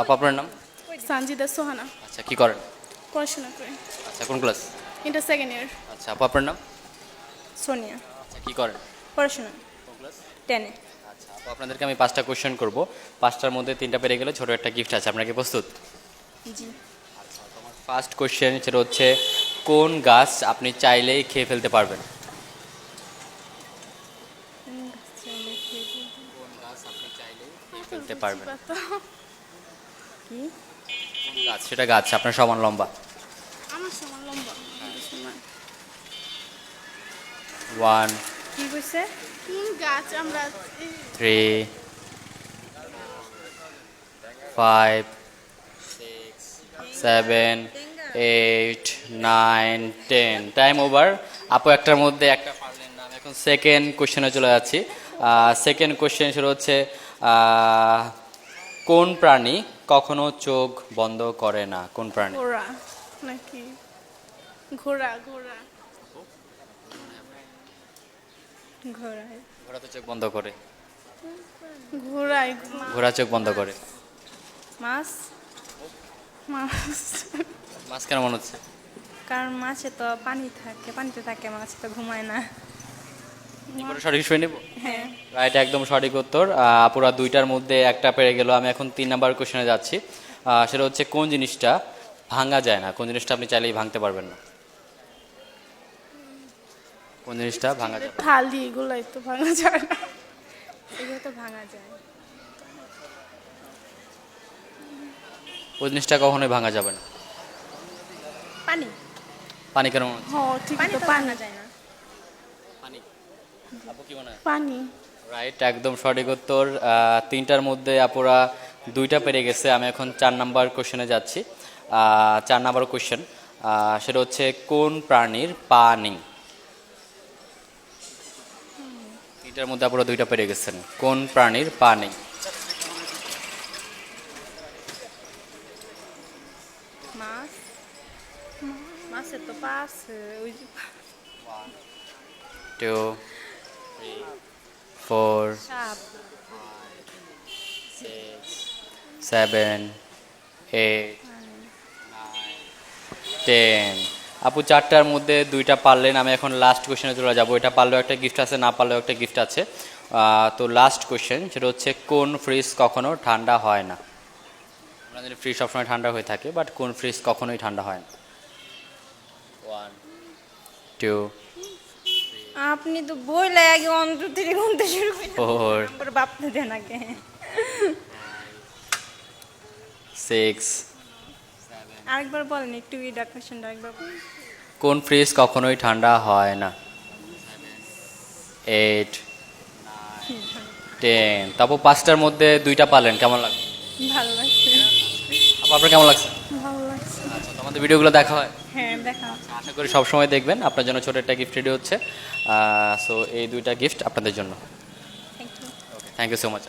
আপু আপনার নাম? সানজিদা সোহানা। আচ্ছা কি করেন? পড়াশোনা করে। আচ্ছা কোন ক্লাস? ইন্টার সেকেন্ড ইয়ার আচ্ছা আপু আপনার নাম? সোনিয়া। আচ্ছা কি করেন? পড়াশোনা। কোন ক্লাস? টেনে আচ্ছা আপু আপনাদেরকে আমি পাঁচটা কোশ্চেন করব। পাঁচটার মধ্যে তিনটা পেরে গেলে ছোট একটা গিফট আছে। আপনার কি প্রস্তুত? জি। আচ্ছা ফার্স্ট কোশ্চেন সেটা হচ্ছে কোন গাছ আপনি চাইলেই খেয়ে ফেলতে পারবেন? কোন গাছ আপনি চাইলেই খেয়ে ফেলতে পারবেন? কি? গাছ সেটা গাছ আপনার সমান লম্বা। আমার সমান লম্বা। ওয়ান কি কইছে? কোন গাছ আমরা three five six seven eight nine ten time over আপু একটার মধ্যে একটা পারলেন না। এখন সেকেন্ড কোশ্চেনে চলে যাচ্ছি। সেকেন্ড কোশ্চেন সেটা হচ্ছে আহ, কোন প্রাণী কখনো চোখ বন্ধ করে না? কোন প্রাণী? ঘোড়া নাকি? ঘোড়া ঘোড়া। ঘোড়ায়। ঘোড়া তো চোখ বন্ধ করে। ঘোড়াই ঘোড়া চোখ বন্ধ করে। মাছ? মাছ। মাছ কেন মনে হচ্ছে? কারণ মাছে তো পানি থাকে পানিতে থাকে মাছ তো ঘুমায় না। কি সঠিক শুয়ে নেব? হ্যাঁ। রাইট একদম সঠিক উত্তর। পুরা দুইটার মধ্যে একটা পেরে গেল। আমি এখন তিন নাম্বার কোশ্চেনে যাচ্ছি। সেটা হচ্ছে কোন জিনিসটা ভাঙা যায় না? কোন জিনিসটা আপনি চাইলেই ভাঙতে পারবেন না। কোন জিনিসটা ভাঙা যায় থালি এগুলাই তো ভাঙা যায় না। এগুলো তো ভাঙা যায়। ওই জিনিসটা কখনোই ভাঙা যাবে না। পানি। পানি কেন মনে হচ্ছে? হ ঠিক পানি তো পানি। ভাঙা যায় না। পানি। হয় পানি। রাইট একদম সঠিক উত্তর। তিনটার মধ্যে আপুরা দুইটা পেরে গেছে আমি এখন চার নাম্বার কোশ্চেনে যাচ্ছি। চার নাম্বার কোশ্চেন সেটা হচ্ছে কোন প্রাণীর পা নেই? তিনটার মধ্যে আপুরা দুইটা পেরে গেছেন। কোন প্রাণীর পা নেই? মাছ। মাছের তো পা আছে ওই সাপ সেভেন এইট টেন আপু চারটার মধ্যে দুইটা পারলেন, আমি এখন লাস্ট কোশ্চেনে চলে যাব। এটা পারলেও একটা গিফট আছে, না পারলেও একটা গিফট আছে। তো লাস্ট কোশ্চেন সেটা হচ্ছে, কোন ফ্রিজ কখনো ঠান্ডা হয় না? আমাদের ফ্রিজ সবসময় ঠান্ডা হয়ে থাকে বাট কোন ফ্রিজ কখনোই ঠান্ডা হয় না। ওয়ান টু আপনি তো বইলে আগে অন্ত থেকে গুনতে শুরু করে বাপতে দেন আগে। সিক্স। আরেকবার বলেন একটু এই কোয়েশ্চেনটা আরেকবার। কোন ফ্রিজ কখনোই ঠান্ডা হয় না? এইট। টেন। তারপর পাঁচটার মধ্যে দুইটা পালেন কেমন লাগছে ভালো লাগছে। আপনার কেমন লাগছে? ভালো লাগছে। আচ্ছা তো আমাদের ভিডিওগুলো দেখা হয়। হ্যাঁ দেখা আশা করি সবসময় দেখবেন। আপনার জন্য ছোট একটা গিফট রেডি হচ্ছে। সো এই দুইটা গিফট আপনাদের জন্য। Thank you thank you so much